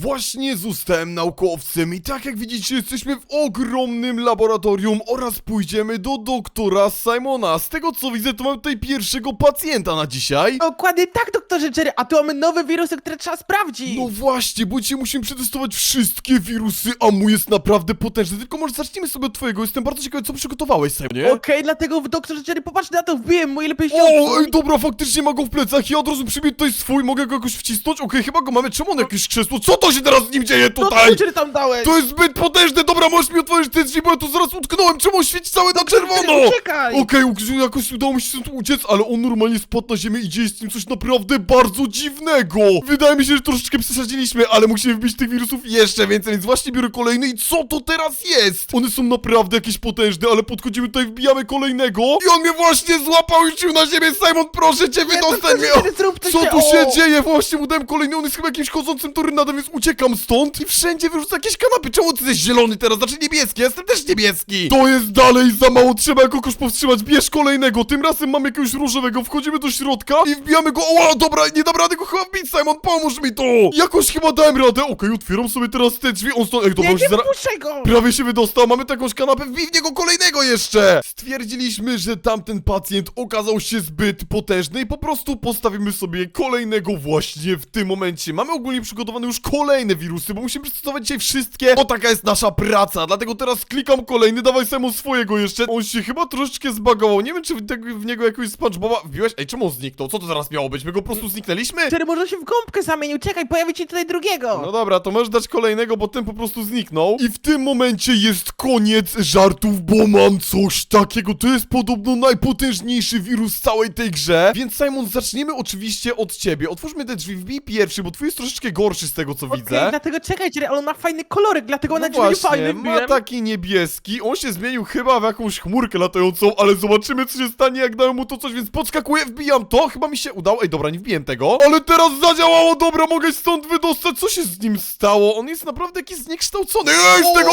Właśnie zostałem naukowcem i tak jak widzicie jesteśmy w ogromnym laboratorium oraz pójdziemy do doktora Simona. Z tego co widzę to mamy tutaj pierwszego pacjenta na dzisiaj. Dokładnie tak, doktorze Jerry, a tu mamy nowe wirusy, które trzeba sprawdzić. No właśnie, bo dzisiaj musimy przetestować wszystkie wirusy, a mój jest naprawdę potężny. Tylko może zacznijmy sobie od twojego, jestem bardzo ciekawy co przygotowałeś Simonie. Okej, dlatego doktorze Jerry, popatrz na to, wbiłem mój lepiej się O, ej, dobra, faktycznie ma go w plecach. Ja od razu przybiję tutaj swój, mogę go jakoś wcisnąć. Okej, chyba go mamy. Czemu on jakieś krzesło? Co to się teraz z nim dzieje No tutaj? to tam dałeś. To jest zbyt potężne. Dobra, możesz mi otworzyć te drzwi, bo ja tu zaraz utknąłem. Czemu on świeci cały na czerwono? Jerry, Uciekaj. Okej, okay, jakoś udało mi się stąd uciec, ale on normalnie spadł na ziemię i dzieje z tym coś naprawdę bardzo dziwnego. Wydaje mi się, że troszeczkę przesadziliśmy, ale musimy wbić tych wirusów jeszcze więcej, więc właśnie biorę kolejny i co to teraz jest? One są naprawdę jakieś potężne, ale podchodzimy tutaj, wbijamy kolejnego i on mnie właśnie złapał i rzucił na ziemię. Simon, proszę cię, wydostań doktorze mnie! Jerry, zrób coś Co się- tu się dzieje? Właśnie mu dałem kolejny, on jest chyba jakimś chodzącym tornadem, więc uciekam stąd i wszędzie wyrzuca jakieś kanapy. Czemu ty jesteś zielony teraz? Znaczy niebieski, ja jestem też niebieski. To jest dalej za mało, trzeba go jakoś powstrzymać. Bierz kolejnego, tym razem mam jakiegoś różowego, wchodzimy do środka i wbijamy go. O, dobra, nie dam rady go chyba wbić, Simon, pomóż mi tu. Jakoś chyba dałem radę. Okej, otwieram sobie teraz te drzwi, on stąd, ej, dobra, Nie, już nie puszczaj go. Prawie się wydostał, mamy takąś kanapę, wbij w niego kolejnego jeszcze! Stwierdziliśmy, że tamten pacjent okazał się zbyt potężny i po prostu postawimy sobie kolejnego właśnie w tym momencie. Mamy ogólnie przygotowane już kolejne wirusy, bo musimy przetestować dzisiaj wszystkie, bo taka jest nasza praca. Dlatego teraz klikam kolejny, dawaj samo swojego jeszcze. On się chyba troszeczkę zbagował, nie wiem czy w, tego, w niego jakiegoś SpongeBoba wbiłeś? Ej, czemu on zniknął? Co to zaraz miało być? My go po prostu zniknęliśmy? Jerry, może się w gąbkę zamienił, czekaj, pojawi ci tutaj drugiego. No dobra, to możesz dać kolejnego, bo ten po prostu zniknął. I w tym momencie jest koniec żartów, bo mam coś takiego. To jest podobno najpotężniejszy wirus w całej tej grze. Więc Simon, zaczniemy oczywiście od ciebie. Otwórzmy te drzwi, wbij pierwszy, bo twój jest troszeczkę gorszy z tego co widzę. dlatego czekaj, Jerry, ale on ma fajny kolorek, dlatego No na drzwi fajny właśnie, ma taki niebieski, on się zmienił chyba w jakąś chmurkę latającą, ale zobaczymy co się stanie jak dałem mu to coś, więc podskakuję, wbijam to, chyba mi się udało, ej dobra, nie wbiłem tego, ale teraz zadziałało, dobra, mogę stąd wydostać, co się z nim stało, on jest naprawdę jakiś zniekształcony, ej, z tego!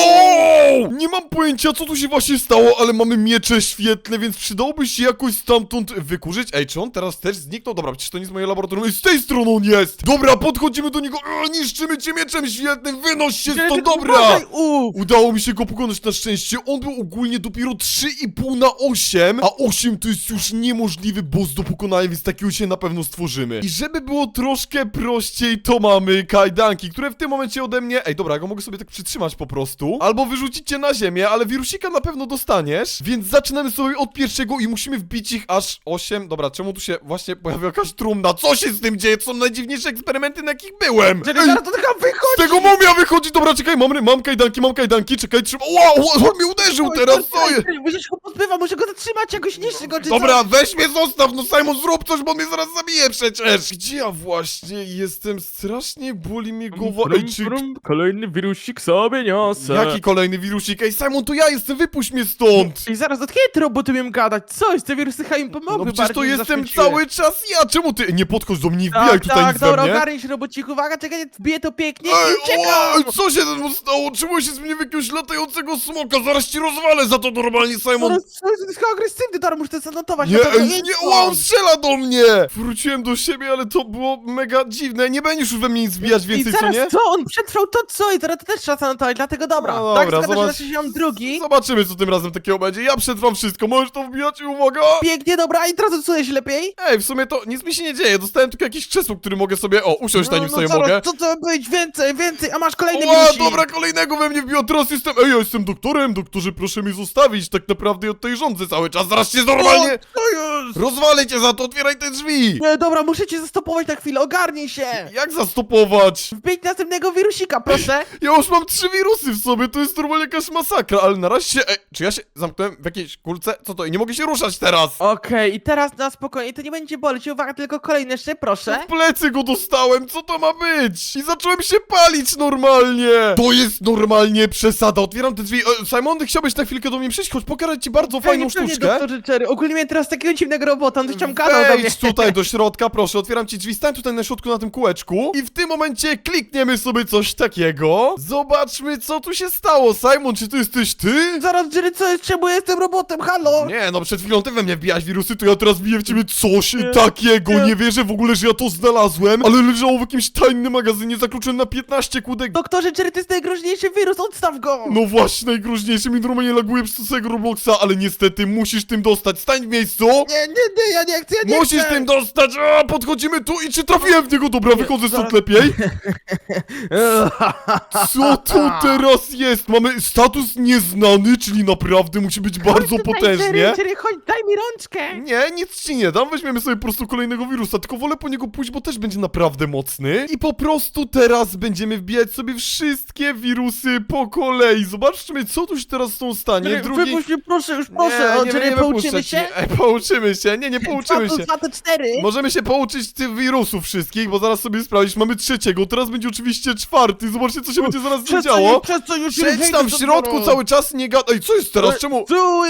Nie mam pojęcia co tu się właśnie stało, ale mamy miecze świetlne, więc przydałoby się jakoś stamtąd wykurzyć, ej, czy on teraz też zniknął, dobra, przecież to nie jest moje laboratorium, ej, z tej strony on jest, dobra, podchodzimy do niego, e, niszczymy cię mieczem świetlnym, wynoś się stąd, tylko dobra! uważaj, u. Udało mi się go pokonać na szczęście. On był ogólnie dopiero 3,5 na 8, a 8 to jest już niemożliwy boss do pokonania, więc takiego się na pewno stworzymy. I żeby było troszkę prościej, to mamy kajdanki, które w tym momencie ode mnie... Ej, dobra, ja go mogę sobie tak przytrzymać po prostu. Albo wyrzucić cię na ziemię, ale wirusika na pewno dostaniesz. Więc zaczynamy sobie od pierwszego i musimy wbić ich aż 8. Dobra, czemu tu się właśnie pojawiła jakaś trumna? Co się z tym dzieje? To są najdziwniejsze eksperymenty, na jakich byłem. Ej, zaraz to taka wychodzi. z tego mumia wychodzi, dobra, czekaj, mam, mam kajdanki, mam kajdanki, czekaj, trzymaj, wow, wow, on mnie uderzył Oj, teraz, co jest? Musisz go pozbywa, muszę go zatrzymać, jakoś niszczy go, czy Dobra, weź mnie zostaw, no Simon, zrób coś, bo mnie zaraz zabije przecież. Gdzie ja właśnie jestem? Strasznie boli mnie głowa, ej, czy... Kolejny wirusik sobie niosę. Jaki kolejny wirusik? Ej, Simon, to ja jestem, wypuść mnie stąd! I zaraz, od kiedy te roboty umiem gadać? Co jest, te wirusy chyba im pomogły No przecież to jestem zaświeciły. cały czas ja, czemu ty... Nie podchodź do mnie, nie wbijaj Tak, tutaj tak, nic we dobra, mnie. ogarnij się robocik, uwaga, czekaj, wbiję to pięknie i uciekam! o, co się temu stało? Czemu się zmienił w jakiegoś latającego smoka? Zaraz ci rozwalę za to normalnie, Simon. No, to jest chyba agresywny, dobra, muszę to zanotować. Nie, ej, idź nie, on strzela do mnie! Wróciłem do siebie, ale to było mega dziwne. Nie będziesz już we mnie nic zbijać I więcej, co zaraz nie? co? On przetrwał to co? I teraz to też trzeba zanotować, dlatego dobra. No tak, dobra, się, zobacz. znaczy, że mam drugi. Zobaczymy, co tym razem takiego będzie. Ja przetrwam wszystko, możesz to wbijać i uwaga! Pięknie, dobra, i teraz odsunę się lepiej. Ej, w sumie to nic mi się nie dzieje. Dostałem tylko jakieś krzesło, który mogę sobie. O, usiąść na nim sobie zaraz, mogę. Co to ma być? Więcej, więcej, a masz kolejny wirusik. dobra, kolejnego we mnie wbiło. Teraz jestem. Ej, ja jestem doktorem. Doktorze, proszę mnie zostawić. Tak naprawdę od tej rządzy cały czas. Zaraz normalnie. O, co jest? Rozwalę cię za to, otwieraj te drzwi! Nie, dobra, muszę cię zastopować na chwilę, ogarnij się. Jak zastopować? Wbić następnego wirusika, proszę. Ja już mam trzy wirusy w sobie, to jest normalnie jakaś masakra, ale na razie się... Ej, czy ja się zamknąłem w jakiejś kulce? Co to? Nie mogę się ruszać teraz! Okej, i teraz na spokojnie, to nie będzie boleć. Uwaga, tylko kolejny jeszcze, proszę. W plecy go dostałem, co to ma być? I zacząłem się palić normalnie! To jest normalnie przesada, otwieram te drzwi. E, Simon, chciałbyś na chwilkę do mnie przyjść? Chodź, pokażę ci bardzo fajną sztuczkę. doktorze Cherry. Ogólnie miałem teraz takiego dziwnego robota, on gadał do mnie. Wejdź tutaj do środka, proszę, otwieram ci drzwi, stań tutaj na środku na tym kółeczku i w tym momencie klikniemy sobie coś takiego. Zobaczmy, co tu się stało. Simon, czy to jesteś ty? Zaraz, Jerry, co jest? Czemu ja jestem robotem? Halo? Nie, no przed chwilą ty we mnie wbijałeś wirusy, to ja teraz biję w ciebie coś Nie, takiego. nie. Nie wierzę w ogóle, że ja to znalazłem, ale leżało w jakimś tajnym magazynie za zakluczony na 15 kłódek. Doktorze Jerry, to jest najgroźniejszy wirus, odstaw go! No właśnie, najgroźniejszy mi normalnie laguje przez całego Robloxa, ale niestety musisz tym dostać. Stań w miejscu! Nie, nie, nie, ja nie chcę, ja nie Musisz chcę! tym dostać! A, podchodzimy tu i czy trafiłem w niego? Dobra, wychodzę stąd zaraz. lepiej. Co to teraz jest? Mamy status nieznany, czyli naprawdę musi być bardzo Chodź tutaj, potężnie. Jerry, Jerry, chodź, daj mi rączkę! Nie, nic ci nie dam, weźmiemy sobie po prostu kolejnego wirusa, tylko wolę po niego pójść, bo też będzie naprawdę mocny. I po prostu teraz będziemy wbijać sobie wszystkie wirusy po kolei. Zobaczmy, co tu się teraz z tą stanie. Drugi... Wypuść mnie, proszę, już proszę, nie, o, Jerry, będziemy pouczymy się? Nie, e, pouczymy się, nie, nie pouczymy się. to cztery! Możemy się pouczyć tych wirusów wszystkich, bo zaraz sobie sprawdzić. Mamy trzeciego, teraz będzie oczywiście czwarty. Zobaczcie, co się będzie zaraz Przez co, działo. przez co już Siedź tam w środku cały czas, nie gadaj. Co jest teraz? Czemu? Czuj!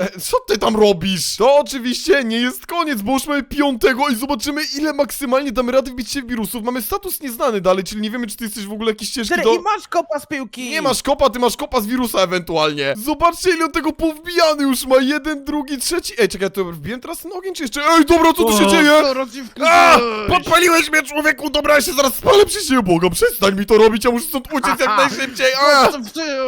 E, Co ty tam robisz? To oczywiście nie jest koniec, bo już mamy piątego i zobaczymy ile maksymalnie damy rady wbić się w wirusów. Mamy status nieznany dalej, czyli nie wiemy czy ty jesteś w ogóle jakiś ścieżki Jerry, do... i masz kopa z piłki! Nie masz kopa, ty masz kopa z wirusa ewentualnie. Zobaczcie ile on tego powbijany już ma. Jeden, drugi, trzeci. Ej, czekaj, to teraz ten ogień czy jeszcze? Ej, dobra, co tu się dzieje? A! Podpaliłeś mnie, człowieku! Dobra, ja się zaraz spalę przy siebie, Boga, przestań mi to robić, ja muszę stąd uciec jak najszybciej! A!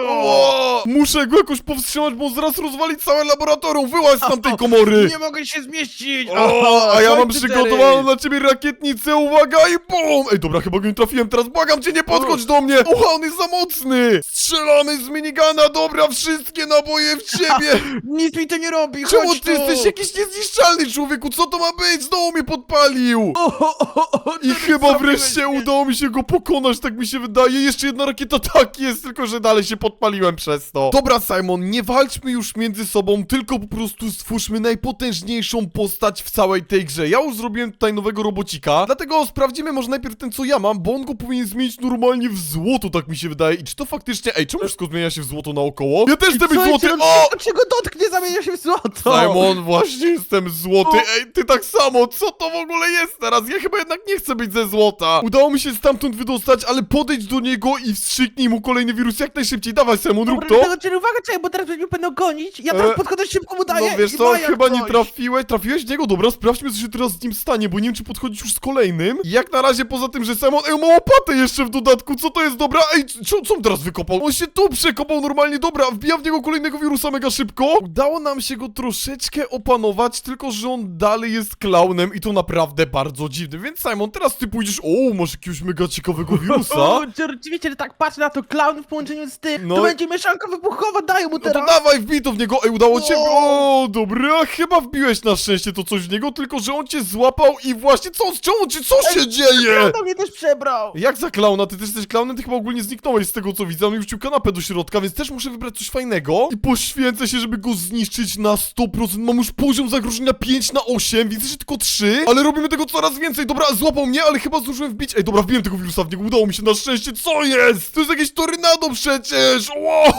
O! Muszę go jakoś powstrzymać, bo zaraz rozwali całe laboratorium! Wyłaź z tamtej komory! Nie mogę się zmieścić! O, a ja mam przygotowaną dla ciebie rakietnicę, uwaga i bum! Ej, dobra, chyba go nie trafiłem teraz, błagam cię, nie podchodź do mnie! Oha, on jest za mocny! Strzelamy z minigana, dobra, wszystkie naboje w ciebie! Nic mi to nie robi, Czemu chodź ty tu. jesteś jakiś niezniszczalny, człowieku? Co to ma być? Znowu mnie podpalił! O, o, o, o, I chyba wreszcie mnie. udało mi się go pokonać, tak mi się wydaje. Jeszcze jedna rakieta tak jest, tylko że dalej się podpaliłem przez to. Dobra, Simon, nie walczmy już między sobą, tylko po prostu stwórzmy najpotężniejszą postać w całej tej grze. Ja już zrobiłem tutaj nowego robocika, dlatego sprawdzimy może najpierw ten, co ja mam, bo on go powinien zmienić normalnie w złoto, tak mi się wydaje. I czy to faktycznie... Ej, czemu wszystko zmienia się w złoto naokoło? Ja też chcę być złoty! się O! czego dotknie, zamienia się w złoto! Simon, właśnie jestem złoty. Ej, ty tak samo, co to w ogóle jest teraz? Ja chyba jednak nie chcę być ze złota. Udało mi się stamtąd wydostać, ale podejdź do niego i wstrzyknij mu kolejny wirus jak najszybciej. Dawaj, Simon, rób to. Dlatego, Jerry, uwaga, czekaj, bo teraz mnie będą gonić, ja teraz E, podchodzę szybko mu daję No wiesz i co, chyba nie coś. trafiłeś. Trafiłeś w niego? Dobra, sprawdźmy, co się teraz z nim stanie, bo nie wiem, czy podchodzić już z kolejnym. I Jak na razie, poza tym, że Simon... Ej, ma łopatę jeszcze w dodatku, co to jest? Dobra, ej, co, co on teraz wykopał? On się tu przekopał normalnie, dobra, wbijam w niego kolejnego wirusa mega szybko. Udało nam się go troszeczkę opanować, tylko że on dalej jest klaunem i to naprawdę bardzo dziwny. Więc Simon, teraz ty pójdziesz... O, masz jakiegoś mega ciekawego wirusa. O, Jerry, Rzeczywiście, że tak patrzę na to, clown w połączeniu z tym, No. to będzie mieszanka wybuchowa, daję mu No to teraz! dawaj, wbij to w niego. Ej, udało cię. O! O, dobra, chyba wbiłeś na szczęście to coś w niego, tylko że on cię złapał i właśnie co on z czemu, czy co się dzieje? Do mnie też przebrał! Jak za klauna? Ty też jesteś klaunem? Ty chyba ogólnie zniknąłeś z tego co widzę. On już wrzucił kanapę do środka, więc też muszę wybrać coś fajnego i poświęcę się, żeby go zniszczyć na 100%. Mam już poziom zagrożenia 5 na 8, widzę, że tylko 3, ale robimy tego coraz więcej. Dobra, złapał mnie, ale chyba zdążyłem wbić. Ej, dobra, wbiłem tego wirusa w niego, udało mi się na szczęście. Co jest? To jest jakieś tornado przecież! Wow!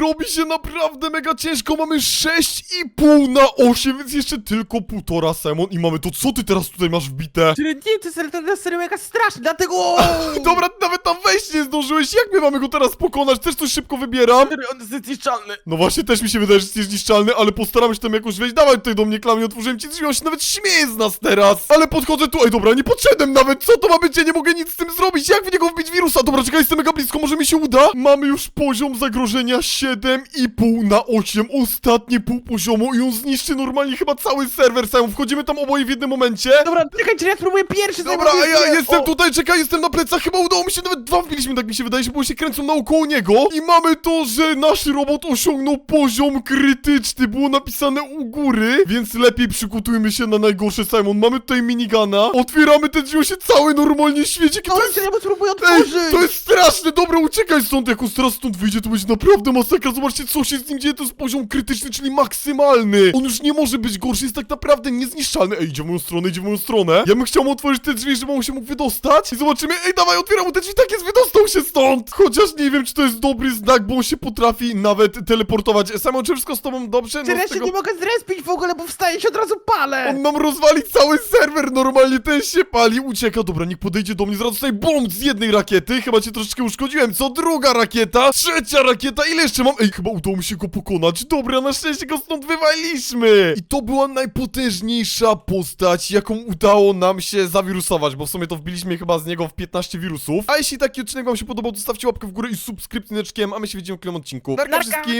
Robi się naprawdę mega ciężko. Mamy 6,5 na 8, więc jeszcze tylko półtora, Simon. I mamy to, co ty teraz tutaj masz wbite? Jerry, nie, to jest to jest serio mega straszne, dlatego... Dobra, ty nawet tam wejść nie zdążyłeś. Jak my mamy go teraz pokonać? Też coś szybko wybieram. On jest niezniszczalny! No właśnie, też mi się wydaje, że jest niezniszczalny, ale postaram się tam jakoś wejść. Dawaj tutaj do mnie, klamie, otworzyłem ci drzwi, on się nawet śmieje z nas teraz. Ale podchodzę tu, ej dobra, nie podszedłem nawet, co to ma być? Ja nie mogę nic z tym zrobić. Jak w niego wbić wirusa? Dobra, czekaj, jestem mega blisko, może mi się uda? Mamy już poziom zagrożenia 7,5 na 8. Ostatnie pół poziomu i on zniszczy normalnie chyba cały serwer. Sam wchodzimy tam oboje w jednym momencie. Dobra, czekaj, Jerry, ja spróbuję pierwszy Dobra, a ja jestem tutaj, czekaj, jestem na plecach, chyba udało mi się, nawet dwa wbiliśmy, tak mi się wydaje, że było się kręcą naokoło niego i mamy to, że nasz robot osiągnął poziom krytyczny, było napisane u góry, więc lepiej przygotujmy się na najgorsze, Simon, mamy tutaj minigana, otwieramy te drzwi, on się cały normalnie świeci, to jest... Ja spróbuję Ej, otworzyć! to jest straszne, dobra, uciekaj stąd, jak on teraz stąd wyjdzie, to będzie naprawdę masakra, zobaczcie, co się z nim dzieje, to jest poziom krytyczny, czyli maksymalny, on już nie może być gorszy, jest tak naprawdę niezniszczalny, ej, idzie w moją stronę, idzie w moją stronę, ja bym chciał mu otworzyć te drzwi, żeby on się mógł wydostać. I zobaczymy, ej, dawaj, otwieram mu te drzwi, tak jest, wydostał się stąd, chociaż nie wiem, czy to jest dobry znak, bo on się potrafi nawet teleportować, Samo, czy wszystko z tobą dobrze? No, ja z się tego... nie mogę zrespić w ogóle, bo wstaję się od razu palę! On nam rozwali cały serwer, normalnie ten się pali, ucieka, dobra, niech podejdzie do mnie, zaraz tutaj bomb z jednej rakiety, chyba cię troszeczkę troszeczkę uszkodziłem. Co druga rakieta? Trzecia rakieta, ile jeszcze mam? Ej, chyba udało mi się go pokonać. Dobra, na szczęście go stąd wywaliliśmy. I to była najpotężniejsza postać, jaką udało nam się zawirusować, bo w sumie to wbiliśmy chyba z niego w 15 wirusów. A jeśli taki odcinek wam się podobał, to stawcie łapkę w górę i subskrypcję, a my się widzimy w kolejnym odcinku. Narka Narka. wszystkim!